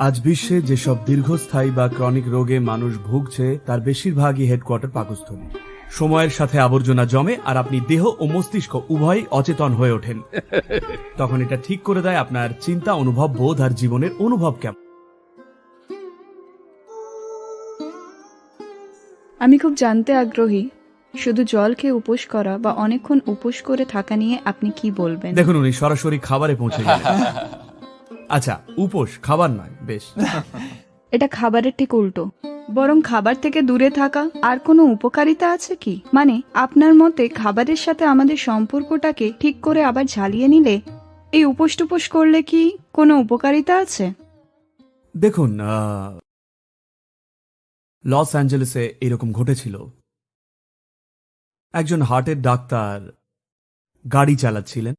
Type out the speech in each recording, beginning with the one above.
আজ বিশ্বে যেসব দীর্ঘস্থায়ী বা ক্রনিক রোগে মানুষ ভুগছে তার বেশিরভাগই হেডকোয়ার্টার পাকস্থলী। সময়ের সাথে আবর্জনা জমে আর আপনি দেহ ও মস্তিষ্ক উভয়ই অচেতন হয়ে ওঠেন। তখন এটা ঠিক করে দেয় আপনার চিন্তা অনুভব বোধ আর জীবনের অনুভব কেমন। আমি খুব জানতে আগ্রহী শুধু জল খেয়ে উপোস করা বা অনেকক্ষণ উপোস করে থাকা নিয়ে আপনি কি বলবেন? দেখুন উনি সরাসরি খাবারে পৌঁছে গেলেন। আচ্ছা উপোস খাবার নয় বেশ। এটা খাবারের ঠিক উল্টো। বরং খাবার থেকে দূরে থাকা আর কোনো উপকারিতা আছে কি? মানে আপনার মতে খাবারের সাথে আমাদের সম্পর্কটাকে ঠিক করে আবার ঝালিয়ে নিলে এই উপোস টুপোস করলে কি কোনো উপকারিতা আছে? দেখুন আহ, লস অ্যাঞ্জেলেসে এরকম ঘটেছিল। একজন হার্টের ডাক্তার গাড়ি চালাচ্ছিলেন।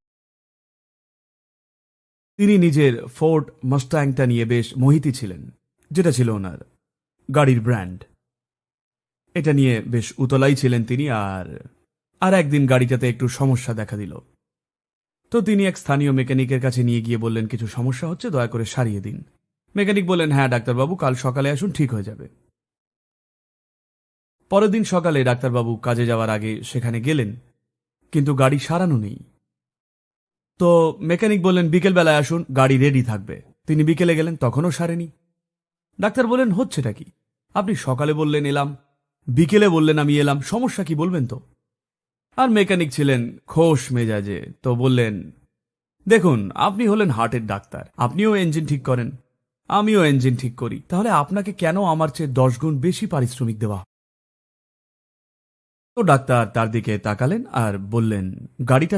তিনি নিজের ফোর্ড মাস্টাংটা নিয়ে বেশ মোহিতী ছিলেন, যেটা ছিল ওনার গাড়ির ব্র্যান্ড। এটা নিয়ে বেশ উতলাই ছিলেন তিনি আর আর একদিন গাড়িটাতে একটু সমস্যা দেখা দিল। তো তিনি এক স্থানীয় মেকানিকের কাছে নিয়ে গিয়ে বললেন, কিছু সমস্যা হচ্ছে, দয়া করে সারিয়ে দিন। মেকানিক বললেন হ্যাঁ ডাক্তারবাবু, কাল সকালে আসুন, ঠিক হয়ে যাবে। পরের দিন সকালে ডাক্তারবাবু কাজে যাওয়ার আগে সেখানে গেলেন, কিন্তু গাড়ি সারানো নেই। তো মেকানিক বললেন, বিকেলবেলায় আসুন, গাড়ি রেডি থাকবে। তিনি বিকেলে গেলেন, তখনও সারেনি। ডাক্তার বললেন, হচ্ছেটা কি? আপনি সকালে বললেন, এলাম। বিকেলে বললেন, আমি এলাম। সমস্যা কি বলবেন তো? আর মেকানিক ছিলেন, খোশ মেজাজে। তো বললেন, দেখুন, আপনি হলেন হার্টের ডাক্তার। আপনিও ইঞ্জিন ঠিক করেন। আমিও ইঞ্জিন ঠিক করি। তাহলে আপনাকে কেন আমার চেয়ে দশ গুণ বেশি পারিশ্রমিক দেওয়া? তো ডাক্তার তার দিকে তাকালেন আর বললেন, গাড়িটা